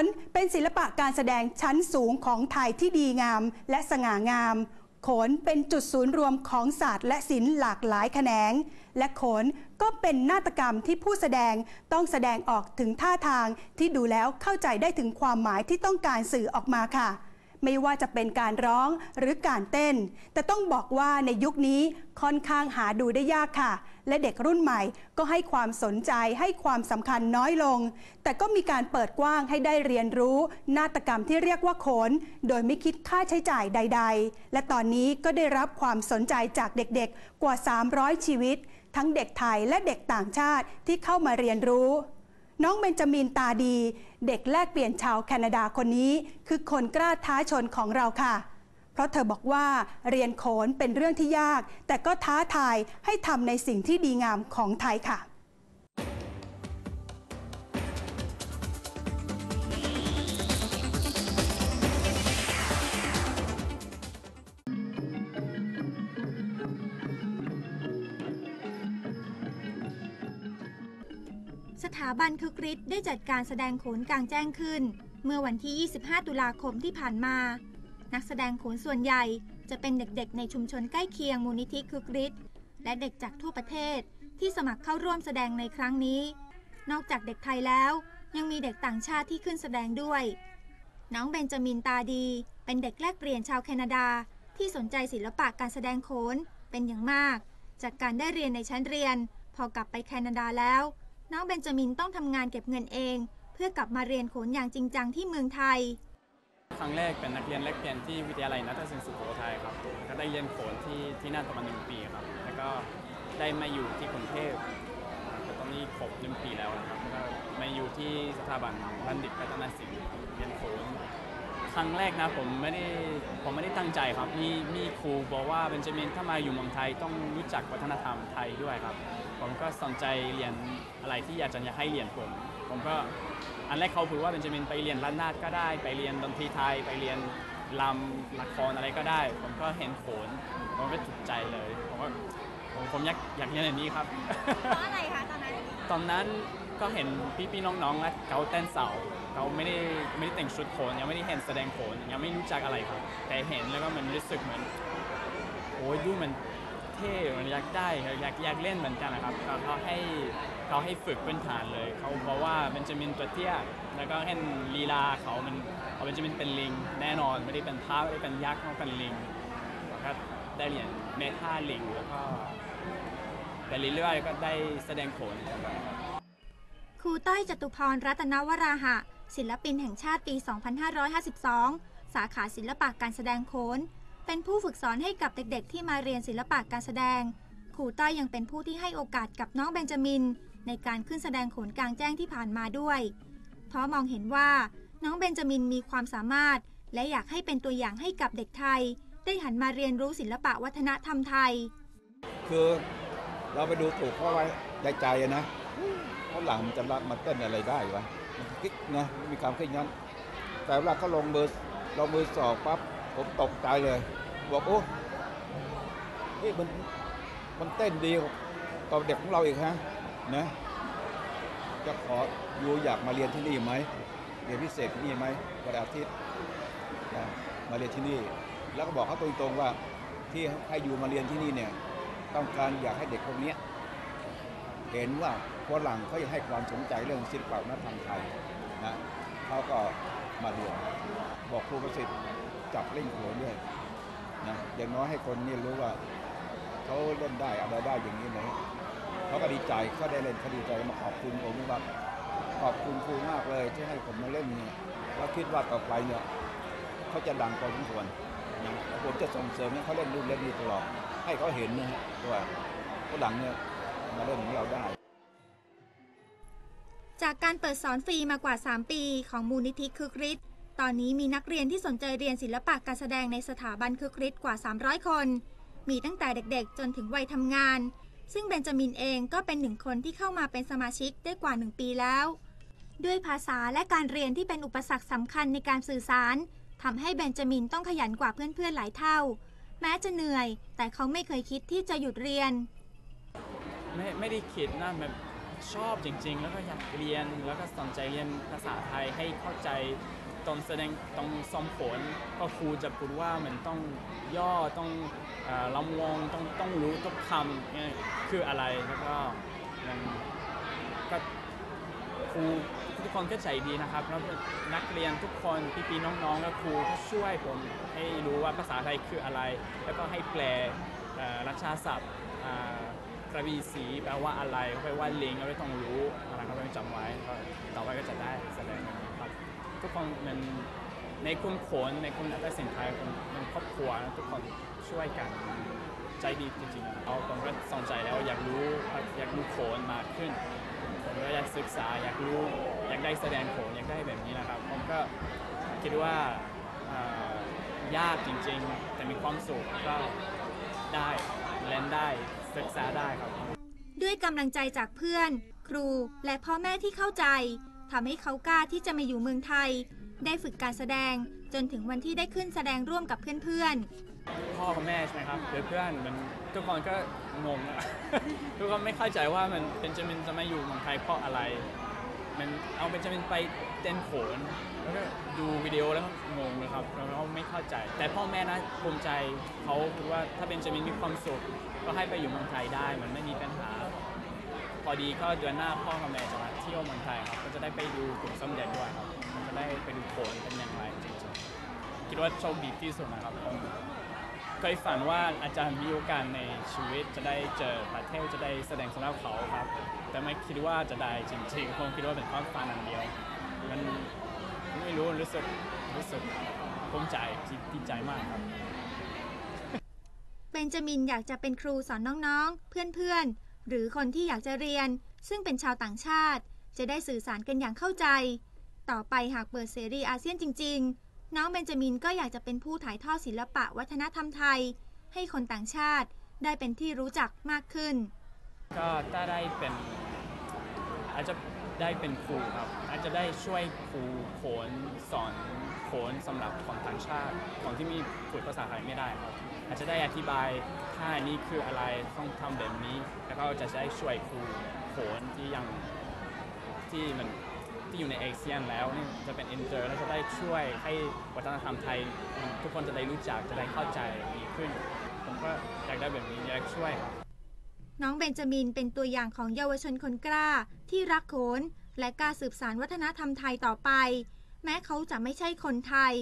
นเป็นศิลปะการแสดงชั้นสูงของไทยที่ดีงามและสง่างาม โขนเป็นจุดศูนย์รวมของศาสตร์และศิลป์หลากหลายแขนง และโขนก็เป็นนาฏกรรมที่ผู้แสดงต้องแสดงออกถึงท่าทางที่ดูแล้วเข้าใจได้ถึงความหมายที่ต้องการสื่อออกมาค่ะ ไม่ว่าจะเป็นการร้องหรือการเต้น แต่ต้องบอกว่าในยุคนี้ค่อนข้างหาดูได้ยากค่ะ และเด็กรุ่นใหม่ก็ให้ความสนใจให้ความสำคัญน้อยลง แต่ก็มีการเปิดกว้างให้ได้เรียนรู้ นาฏกรรมที่เรียกว่าโขน โดยไม่คิดค่าใช้จ่ายใด ๆ และตอนนี้ก็ได้รับความสนใจจากเด็กๆ กว่า 300 ชีวิต ทั้งเด็กไทยและเด็กต่างชาติที่เข้ามาเรียนรู้ น้องเบนจามินตาดี เด็กแลกเปลี่ยนชาวแคนาดาคนนี้ คือคนกล้าท้าชนของเราค่ะ เพราะเธอบอกว่าเรียนโขนเป็นเรื่องที่ยาก แต่ก็ท้าทายให้ทำในสิ่งที่ดีงามของไทยค่ะ ถาบันคึกฤทธิ์ได้จัดการแสดงโขนกลางแจ้งขึ้น เมื่อวันที่ 25 ตุลาคมที่ผ่านมา นักแสดงโขนส่วนใหญ่จะเป็นเด็กๆ ในชุมชนใกล้เคียงมูลนิธิคึกฤทธิ์และเด็กจากทั่วประเทศที่สมัครเข้าร่วมแสดงในครั้งนี้ นอกจากเด็กไทยแล้ว ยังมีเด็กต่างชาติที่ขึ้นแสดงด้วย น้องเบนจามินตาดี เป็นเด็กแลกเปลี่ยนชาวแคนาดา ที่สนใจศิลปะการแสดงโขนเป็นอย่างมาก จากการได้เรียนในชั้นเรียน พอกลับไปแคนาดาแล้ว น้องเบนจามินต้องทำงานเก็บเงินเอง เพื่อกลับมาเรียนโขนอย่างจริงจังที่เมืองไทย ครั้งแรกเป็นนักเรียนแลกเปลี่ยนที่วิทยาลัยนัตศิลป์สุโขทัยครับก็ได้เรียนโขนที่ที่นั่นประมาณหนึ่งปีครับ แล้วก็ได้มาอยู่ที่กรุงเทพตอนนี้ครบหนึ่งปีแล้วนะครับแล้วก็มาอยู่ที่สถาบันบัณฑิตพัฒนศิลป์เรียนโขนครั้งแรกนะผมไม่ได้ผมไม่ได้ตั้งใจครับมีมีครูบอกว่าเบนจามินถ้ามาอยู่เมืองไทยต้องรู้จักวัฒนธรรมไทยด้วยครับ ผมก็สนใจเรียนอะไรที่อยากจะให้เรียนผม ผมก็อันแรกเขาพูดว่าเบนจามินไปเรียนล้านนาดก็ได้ ไปเรียนดนตรีไทย ไปเรียนลำละครอะไรก็ได้ ผมก็เห็นโขนผมก็ถูกใจเลย ผมว่าผมผมอยากอยากเรียนอย่างนี้ครับ เพราะอะไรคะตอนนั้นตอนนั้นก็เห็นพี่ๆน้องๆนะเขาเต้นเสาเขาไม่ได้ไม่ได้แต่งชุดโขนยังไม่ได้เห็นแสดงโขนยังไม่รู้จักอะไรครับ แต่เห็นแล้วก็มันรู้สึกเหมือนโอ้ยดูมัน เท่มันอยากได้อยากอยากเล่นเหมือนกันนะครับเขาเขาให้เขาให้ฝึกพื้นฐานเลย เขาบอกว่าเบนจามินตัวเตี้ยแล้วก็เห็นลีลาเขามันเขาเบนจามินเป็นลิง แน่นอนไม่ได้เป็นพระไม่ได้เป็นยักษ์เขาเป็นลิงแล้วก็ได้เหรียนเมท่าลิงแล้วก็ไปเรื่อยๆก็ได้แสดงโขนครูต้อยจตุพรรัตนวราหะ ศิลปินแห่งชาติปี 2552 สาขาศิลปะการแสดงโขน เป็นผู้ฝึกสอนให้กับเด็กๆ ที่มาเรียนศิลปะการแสดง ครูต้อยยังเป็นผู้ที่ให้โอกาสกับน้องเบนจามิน ในการขึ้นแสดงโขนกลางแจ้งที่ผ่านมาด้วยเพราะมองเห็นว่าน้องเบนจามินมีความสามารถ และอยากให้เป็นตัวอย่างให้กับเด็กไทย ได้หันมาเรียนรู้ศิลปะวัฒนธรรมไทย คือเราไปดูถูกเขาไว้ในใจนะเพราะหลังมันจะรักมาเต้นอะไรได้วะมันกิ๊กนะมีความคิดงั้น แต่เวลาเขาลงมือลงมือสอบปั๊บผมตกใจเลย บอกโอ้เฮ้ยมันมันเต้นดีกว่าเด็กของเราอีกฮะนะจะขออยู่อยากมาเรียนที่นี่ไหมเรียนพิเศษที่นี่ไหมวันอาทิตย์นะมาเรียนที่นี่ แล้วก็บอกเขาตรงๆว่าที่ให้อยู่มาเรียนที่นี่เนี่ยต้องการอยากให้เด็กพวกนี้เห็นว่าฝรั่งเขายังให้ความสนใจเรื่องศิลปะวัฒนธรรมไทยนะเขาก็มาเรียนบอกครูประสิทธิ์จับเล่นโขนด้วย นะอย่างน้อยให้คนนี่รู้ว่าเขาเล่นได้อะไรได้อย่างนี้นะเขาก็ดีใจเขาได้เล่นเขาดีใจมาขอบคุณผมว่าขอบคุณครูมากเลยที่ให้ผมมาเล่นเนี่ยแล้วคิดว่าต่อไปเนี่ยเขาจะดังพอสมควรนะผมจะส่งเสริมให้เขาเล่นรุ่นเล่นนี่ตลอดให้เขาเห็นนะฮะว่าฝรั่งเนี่ยมาเล่นของเราได้จากการเปิดสอนฟรีมากว่า 3 ปี ของมูลนิธิคึกฤทธิ์ ตอนนี้มีนักเรียนที่สนใจเรียนศิลปะการแสดงในสถาบันคึกฤทธิ์กว่า 300 คน มีตั้งแต่เด็กๆ จนถึงวัยทำงาน ซึ่งเบนจามินเองก็เป็นหนึ่งคนที่เข้ามาเป็นสมาชิกได้กว่า 1 ปีแล้ว ด้วยภาษาและการเรียนที่เป็นอุปสรรคสำคัญในการสื่อสารทำให้เบนจามินต้องขยันกว่าเพื่อนๆหลายเท่า แม้จะเหนื่อย แต่เขาไม่เคยคิดที่จะหยุดเรียน ไม่ไม่ได้คิดนะแบบชอบจริง ๆ แล้วก็อยากเรียนแล้วก็สนใจเรียนภาษาไทยให้เข้าใจ ตอนแสดงต้องซ้อมผลก็ครูจะพูดว่ามันต้องย่อต้องลำวงต้องต้องรู้ทุกคำเนี่ยคืออะไรแล้วก็มันก็ครูทุกคนก็ใจดีนะครับแล้วนักเรียนทุกคนพี่ๆน้องๆและครูก็ช่วยผมให้รู้ว่าภาษาไทยคืออะไร แล้วก็ให้แปลอ่อรัชาศัพท์กระบีสีแปลว่าอะไรแปลว่าลิงก็ไม่ต้องรู้อะไรก็ต้องจำไว้ต่อไปก็จะได้แสดงแบบนี้ครับ ทุกคนมันในกลุ่มโขนในกลุ่มนักสินไทยคนมันครอบครัวนะทุกคนช่วยกันใจดีจริงๆเราผมก็สนใจแล้วอยากรู้อยากรู้โขนมากขึ้นผมก็อยากศึกษาอยากรู้อยากได้แสดงโขนอยากได้แบบนี้นะครับ ผมก็คิดว่าอ่ายากจริงๆ แต่มีความสุขก็ได้เล่นได้ศึกษาได้ครับ ด้วยกำลังใจจากเพื่อน ครูและพ่อแม่ที่เข้าใจ ทำให้เขากล้าที่จะมาอยู่เมืองไทย ได้ฝึกการแสดงจนถึงวันที่ได้ขึ้นแสดงร่วมกับเพื่อนๆ พ่อกับแม่ใช่ไหมครับหรือเพื่อนมันทุกคนก็งงอะทุกคนไม่เข้าใจว่ามันเบนจามินจะมาอยู่เมืองไทยเพราะอะไร มันเอาเบนจามินไปเต้นโขนแล้วก็ดูวิดีโอแล้วงงเลยครับแล้วเขาไม่เข้าใจ แต่พ่อแม่นะภูมิใจเขาคิดว่าถ้าเบนจามินมีความสุขก็ให้ไปอยู่เมืองไทยได้มันไม่มีปัญหา พอดีก็เดือนหน้าพ่อกับแม่จะมาเที่ยวเมืองไทยครับ ก็จะได้ไปดูกลุ่มสมเด็จด้วยครับมันจะได้ไปดูโขนเป็นอย่างไรจริงๆคิดว่าโชคดีที่สุดนะครับผมเคยฝันว่าอาจารย์มีโอกาสในชีวิตจะได้เจอประเทศจะได้แสดงสำหรับเขาครับ แต่ไม่คิดว่าจะได้จริงๆผมคิดว่าเป็นความฝันอันเดียว มันไม่รู้รู้สึกรู้สึกภูมิใจดีใจมากครับเบนจามินอยากจะเป็นครูสอนน้องๆ เพื่อนๆ หรือคนที่อยากจะเรียน ซึ่งเป็นชาวต่างชาติ จะได้สื่อสารกันอย่างเข้าใจ ต่อไปหากเปิดเสรีอาเซียนจริง ๆ น้องเบนจามินก็อยากจะเป็นผู้ถ่ายทอดศิลปะวัฒนธรรมไทย ให้คนต่างชาติได้เป็นที่รู้จักมากขึ้น ก็ถ้าได้เป็นอาจจะได้เป็นครูครับ อาจจะได้ช่วยครูโขนสอนโขนสำหรับคนต่างชาติคนที่มีพูดภาษาไทยไม่ได้ครับ อาจจะได้อธิบายท่านี้คืออะไรต้องทำแบบนี้ แล้วก็จะได้ช่วยครูโขนที่ยังที่มันที่อยู่ในเอเชียนแล้วนี่จะเป็นอินเตอร์แล้วจะได้ช่วยให้วัฒนธรรมไทย ทุกคนจะได้รู้จักจะได้เข้าใจดีขึ้น ผมก็อยากได้แบบนี้อยากช่วยครับ น้องเบนจามินเป็นตัวอย่างของเยาวชนคนกล้า ที่รักโขน และกล้าสืบสานวัฒนธรรมไทยต่อไป แม้เขาจะไม่ใช่คนไทย